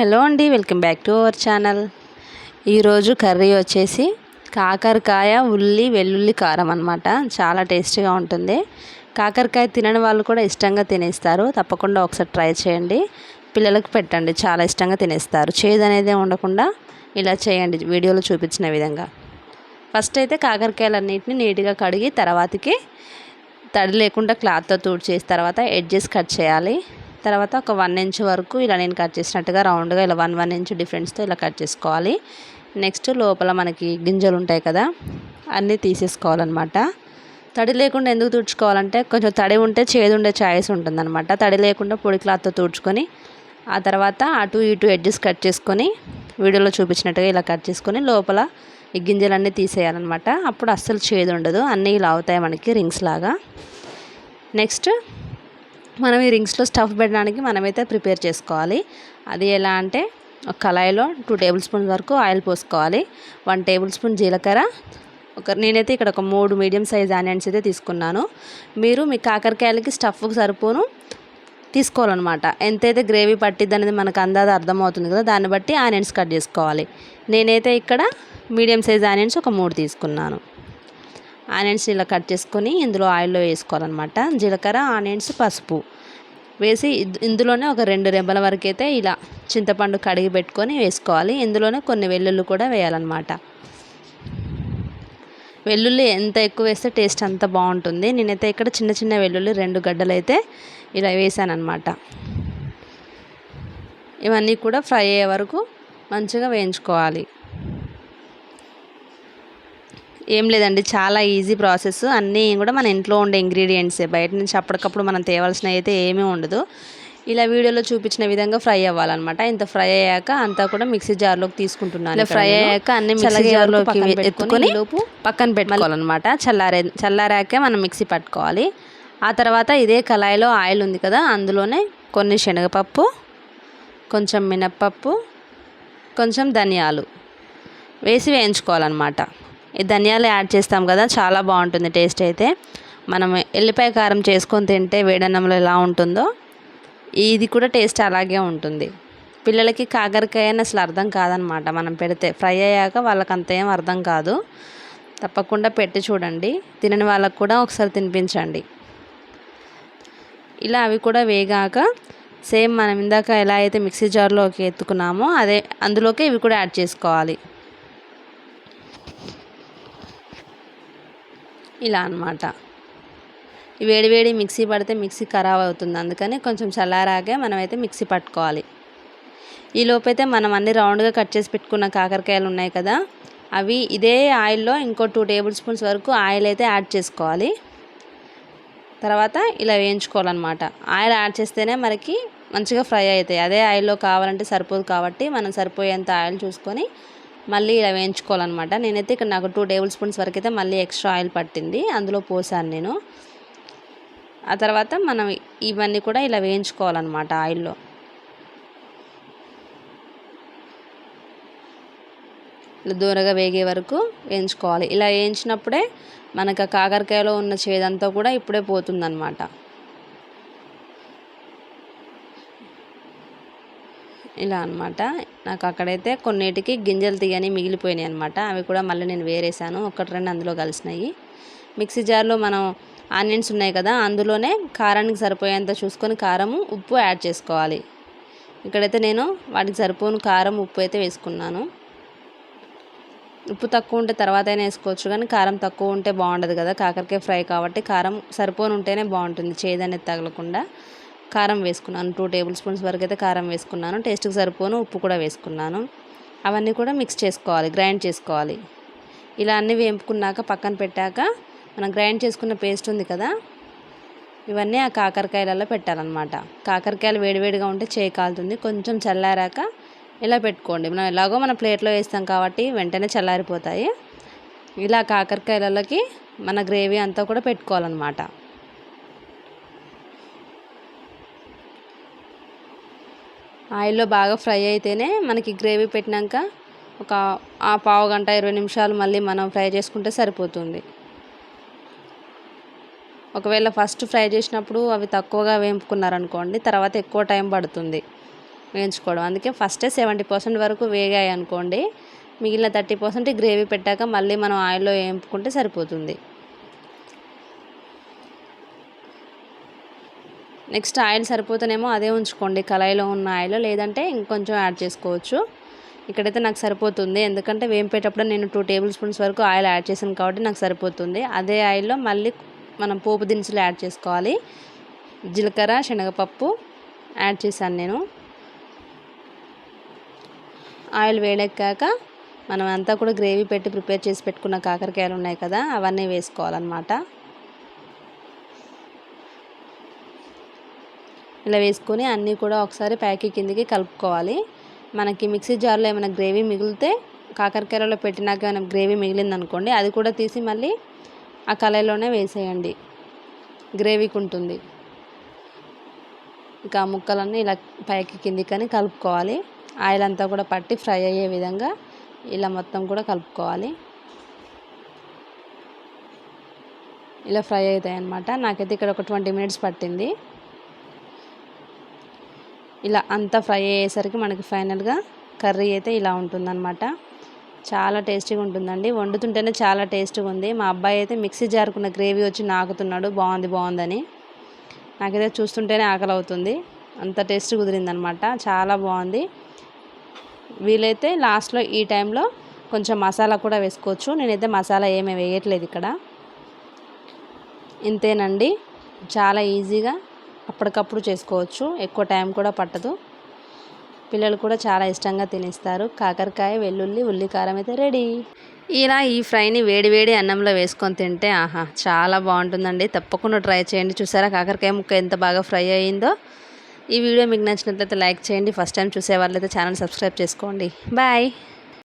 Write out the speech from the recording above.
Hello అండి welcome back to our channel. ఈరోజు curry వచ్చేసి కాకరకాయ ఉల్లి వెల్లుల్లి కారం అనమాట చాలా టేస్టీగా ఉంటుంది. కాకరకాయ తినని వాళ్ళు కూడా ఇష్టంగా తినేస్తారు. తప్పకుండా ఒకసారి ట్రై చేయండి. పిల్లలకు పెట్టండి చాలా ఇష్టంగా తినేస్తారు. చేదు అనేది ఉండకుండా ఇలా చేయండి వీడియోలో చూపించిన విధంగా. ఫస్ట్ అయితే కాకరకాయలన్నింటినీ నీట్గా కడిగి తర్వాతకి తడి లేకుండా క్లాత్తో తుడిచేసి తర్వాత ఎడ్జెస్ కట్ చేయాలి. తర్వాత ఒక వన్ ఇంచ్ వరకు ఇలా నేను కట్ చేసినట్టుగా రౌండ్గా ఇలా వన్ వన్ ఇంచ్ డిఫరెన్స్తో ఇలా కట్ చేసుకోవాలి. నెక్స్ట్ లోపల మనకి గింజలు ఉంటాయి కదా అన్నీ తీసేసుకోవాలన్నమాట. తడి లేకుండా ఎందుకు తుడుచుకోవాలంటే కొంచెం తడి ఉంటే చేదు ఉండే ఛాయిస్ ఉంటుందన్నమాట. తడి లేకుండా పొడి క్లాత్తో తుడుచుకొని ఆ తర్వాత అటు ఇటు ఎడ్జెస్ కట్ చేసుకొని వీడియోలో చూపించినట్టుగా ఇలా కట్ చేసుకొని లోపల ఈ గింజలన్నీ తీసేయాలన్నమాట. అప్పుడు అస్సలు చేదు ఉండదు అన్నీ ఇలా అవుతాయి మనకి రింగ్స్ లాగా. నెక్స్ట్ మనం ఈ రింగ్స్లో స్టఫ్ పెట్టడానికి మనమైతే ప్రిపేర్ చేసుకోవాలి. అది ఎలా అంటే ఒక కళాయిలో టూ టేబుల్ స్పూన్ వరకు ఆయిల్ పోసుకోవాలి. వన్ టేబుల్ స్పూన్ జీలకర్ర. ఒక నేనైతే ఇక్కడ ఒక మూడు మీడియం సైజ్ ఆనియన్స్ అయితే తీసుకున్నాను. మీరు మీ కాకరకాయలకి స్టఫ్కి సరిపోను తీసుకోవాలన్నమాట. ఎంతైతే గ్రేవీ పట్టిద్ది అనేది మనకు అందాది అర్థమవుతుంది కదా దాన్ని బట్టి ఆనియన్స్ కట్ చేసుకోవాలి. నేనైతే ఇక్కడ మీడియం సైజ్ ఆనియన్స్ ఒక మూడు తీసుకున్నాను. ఆనియన్స్ ఇలా కట్ చేసుకొని ఇందులో ఆయిల్లో వేసుకోవాలన్నమాట. జీలకర్ర ఆనియన్స్ పసుపు వేసి ఇందులోనే ఒక రెండు రెబ్బల వరకు అయితే ఇలా చింతపండు కడిగి పెట్టుకొని వేసుకోవాలి. ఇందులోనే కొన్ని వెల్లుల్లి కూడా వేయాలన్నమాట. వెల్లుల్లి ఎంత ఎక్కువ వేస్తే టేస్ట్ అంత బాగుంటుంది. నేనైతే ఇక్కడ చిన్న చిన్న వెల్లుల్లి రెండు గడ్డలు అయితే ఇలా వేసాను అనమాట ఇవన్నీ కూడా ఫ్రై అయ్యే వరకు మంచిగా వేయించుకోవాలి. ఏం లేదండి చాలా ఈజీ ప్రాసెస్. అన్నీ కూడా మన ఇంట్లో ఉండే ఇంగ్రీడియంట్సే. బయట నుంచి అప్పటికప్పుడు మనం తేవాల్సిన అయితే ఏమీ ఉండదు. ఇలా వీడియోలో చూపించిన విధంగా ఫ్రై అవ్వాలన్నమాట. ఇంత ఫ్రై అయ్యాక అంతా కూడా మిక్సీ జార్లోకి తీసుకుంటున్నాను ఫ్రై అయ్యాక అన్ని మిక్సీ జార్లోకి ఎత్తుకొని పక్కన పెట్టుకోవాలన్నమాట. చల్లారే చల్లారాకే మనం మిక్సీ పట్టుకోవాలి. ఆ తర్వాత ఇదే కళాయిలో ఆయిల్ ఉంది కదా అందులోనే కొన్ని శనగపప్పు కొంచెం మినప్పప్పు కొంచెం ధనియాలు వేసి వేయించుకోవాలన్నమాట. ధనియాలు యాడ్ చేస్తాం కదా చాలా బాగుంటుంది టేస్ట్ అయితే. మనం ఎల్లిపాయ కారం చేసుకొని తింటే వేడన్నంలో ఎలా ఉంటుందో ఇది కూడా టేస్ట్ అలాగే ఉంటుంది. పిల్లలకి కాకరకాయ అని అసలు అర్థం కాదనమాట. మనం పెడితే ఫ్రై అయ్యాక వాళ్ళకి అంత ఏం అర్థం కాదు. తప్పకుండా పెట్టి చూడండి. తినని వాళ్ళకు కూడా ఒకసారి తినిపించండి. ఇలా అవి కూడా వేగాక సేమ్ మనం ఇందాక ఎలా అయితే మిక్సీ జార్లోకి ఎత్తుకున్నామో అదే అందులోకి ఇవి కూడా యాడ్ చేసుకోవాలి. ఇలా అనమాట వేడి వేడి మిక్సీ పడితే మిక్సీ ఖరాబ్ అవుతుంది. అందుకని కొంచెం చల్లారాగే మనమైతే మిక్సీ పట్టుకోవాలి. ఈ లోపైతే మనం అన్ని రౌండ్గా కట్ చేసి పెట్టుకున్న కాకరకాయలు ఉన్నాయి కదా అవి ఇదే ఆయిల్లో ఇంకో టూ టేబుల్ స్పూన్స్ వరకు ఆయిల్ అయితే యాడ్ చేసుకోవాలి. తర్వాత ఇలా వేయించుకోవాలన్నమాట. ఆయిల్ యాడ్ చేస్తేనే మనకి మంచిగా ఫ్రై అవుతాయి. అదే ఆయిల్లో కావాలంటే సరిపోదు కాబట్టి మనం సరిపోయేంత ఆయిల్ చూసుకొని మళ్ళీ ఇలా వేయించుకోవాలన్నమాట. నేనైతే ఇక్కడ నాకు టూ టేబుల్ స్పూన్స్ వరకు అయితే మళ్ళీ ఎక్స్ట్రా ఆయిల్ పట్టింది. అందులో పోసాను నేను. ఆ తర్వాత మనం ఇవన్నీ కూడా ఇలా వేయించుకోవాలన్నమాట ఆయిల్లో ఇలా దూరగా వేగే వరకు వేయించుకోవాలి. ఇలా వేయించినప్పుడే మనకు కాకరకాయలో ఉన్న చేదంతా కూడా ఇప్పుడే పోతుందన్నమాట. ఇలా అనమాట నాకు అక్కడైతే కొన్నిటికి గింజలు తీయని మిగిలిపోయినాయి అనమాట అవి కూడా మళ్ళీ నేను వేరేసాను. ఒకటి రెండు అందులో కలిసినాయి. మిక్సీ జార్లో మనం ఆనియన్స్ ఉన్నాయి కదా అందులోనే కారానికి సరిపోయేంత చూసుకొని కారము ఉప్పు యాడ్ చేసుకోవాలి. ఇక్కడైతే నేను వాటికి సరిపోని కారం ఉప్పు అయితే వేసుకున్నాను. ఉప్పు తక్కువ ఉంటే తర్వాత అయినా వేసుకోవచ్చు కానీ కారం తక్కువ ఉంటే బాగుండదు కదా కాకరకాయ ఫ్రై కాబట్టి కారం సరిపోని ఉంటేనే బాగుంటుంది చేదనేది తగలకుండా. కారం వేసుకున్నాను. టూ టేబుల్ స్పూన్స్ వరకు అయితే కారం వేసుకున్నాను. టేస్ట్కి సరిపోను ఉప్పు కూడా వేసుకున్నాను. అవన్నీ కూడా మిక్స్ చేసుకోవాలి గ్రైండ్ చేసుకోవాలి. ఇలా అన్నీ వేపుకున్నాక పక్కన పెట్టాక మనం గ్రైండ్ చేసుకున్న పేస్ట్ ఉంది కదా ఇవన్నీ ఆ కాకరకాయలలో పెట్టాలన్నమాట. కాకరకాయలు వేడివేడిగా ఉంటే చేయి కాలుతుంది. కొంచెం చల్లారాక ఇలా పెట్టుకోండి. మనం ఎలాగో మన ప్లేట్లో వేస్తాం కాబట్టి వెంటనే చల్లారిపోతాయి. ఇలా కాకరకాయలలోకి మన గ్రేవీ అంతా కూడా పెట్టుకోవాలన్నమాట. ఆయిల్లో బాగా ఫ్రై అయితేనే మనకి గ్రేవీ పెట్టినాక ఒక ఆ పావు గంట ఇరవై నిమిషాలు మళ్ళీ మనం ఫ్రై చేసుకుంటే సరిపోతుంది. ఒకవేళ ఫస్ట్ ఫ్రై చేసినప్పుడు అవి తక్కువగా వేపుకున్నారనుకోండి తర్వాత ఎక్కువ టైం పడుతుంది వేయించుకోవడం. అందుకే ఫస్టే సెవెంటీ పర్సెంట్ వరకు వేగాయి అనుకోండి మిగిలిన థర్టీ పర్సెంట్ గ్రేవీ పెట్టాక మళ్ళీ మనం ఆయిల్లో వేపుకుంటే సరిపోతుంది. నెక్స్ట్ ఆయిల్ సరిపోతేనేమో అదే ఉంచుకోండి. కళాయిలో ఉన్న ఆయిల్ లేదంటే ఇంకొంచెం యాడ్ చేసుకోవచ్చు. ఇక్కడైతే నాకు సరిపోతుంది. ఎందుకంటే వేంపేటప్పుడు నేను టూ టేబుల్ స్పూన్స్ వరకు ఆయిల్ యాడ్ చేశాను కాబట్టి నాకు సరిపోతుంది. అదే ఆయిల్లో మళ్ళీ మనం పోపు దినుసులు యాడ్ చేసుకోవాలి. జీలకర్ర శనగపప్పు యాడ్ చేశాను నేను. ఆయిల్ వేడెక్కాక మనం అంతా కూడా గ్రేవీ పెట్టి ప్రిపేర్ చేసి పెట్టుకున్న కాకరకాయలు ఉన్నాయి కదా అవన్నీ వేసుకోవాలన్నమాట. ఇలా వేసుకొని అన్నీ కూడా ఒకసారి ప్యాకి కిందికి కలుపుకోవాలి. మనకి మిక్సీ జార్లో ఏమైనా గ్రేవీ మిగిలితే కాకరకాయలలో పెట్టినాక ఏమైనా గ్రేవీ మిగిలింది అనుకోండి అది కూడా తీసి మళ్ళీ ఆ కళాయిలోనే వేసేయండి. గ్రేవీకి ఉంటుంది. ఇక ఆ ముక్కలన్నీ ఇలా పైకి కిందికని కలుపుకోవాలి. ఆయిల్ అంతా కూడా పట్టి ఫ్రై అయ్యే విధంగా ఇలా మొత్తం కూడా కలుపుకోవాలి. ఇలా ఫ్రై అవుతాయి అన్నమాట నాకైతే ఇక్కడ ఒక ట్వంటీ మినిట్స్ పట్టింది. ఇలా అంతా ఫ్రై అయ్యేసరికి మనకి ఫైనల్గా కర్రీ అయితే ఇలా ఉంటుందన్నమాట. చాలా టేస్టీగా ఉంటుందండి. వండుతుంటేనే చాలా టేస్ట్గా ఉంది. మా అబ్బాయి అయితే మిక్సీ జారుకున్న గ్రేవీ వచ్చి నాకుతున్నాడు. బాగుంది బాగుందని. నాకైతే చూస్తుంటేనే ఆకలి అవుతుంది అంత టేస్ట్ కుదిరిందనమాట చాలా బాగుంది. వీలైతే లాస్ట్లో ఈ టైంలో కొంచెం మసాలా కూడా వేసుకోవచ్చు. నేనైతే మసాలా ఏమీ వేయట్లేదు ఇక్కడ. ఇంతేనండి. చాలా ఈజీగా అప్పటికప్పుడు చేసుకోవచ్చు. ఎక్కువ టైం కూడా పట్టదు. పిల్లలు కూడా చాలా ఇష్టంగా తినేస్తారు. కాకరకాయ వెల్లుల్లి ఉల్లికారం అయితే రెడీ. ఇలా ఈ ఫ్రైని వేడి వేడి అన్నంలో వేసుకొని తింటే ఆహా చాలా బాగుంటుందండి. తప్పకుండా ట్రై చేయండి. చూసారా కాకరకాయ ముక్క ఎంత బాగా ఫ్రై అయ్యిందో ఈ వీడియో మీకు నచ్చినట్లయితే లైక్ చేయండి. ఫస్ట్ టైం చూసే వాళ్ళైతే ఛానల్ సబ్స్క్రైబ్ చేసుకోండి. బాయ్.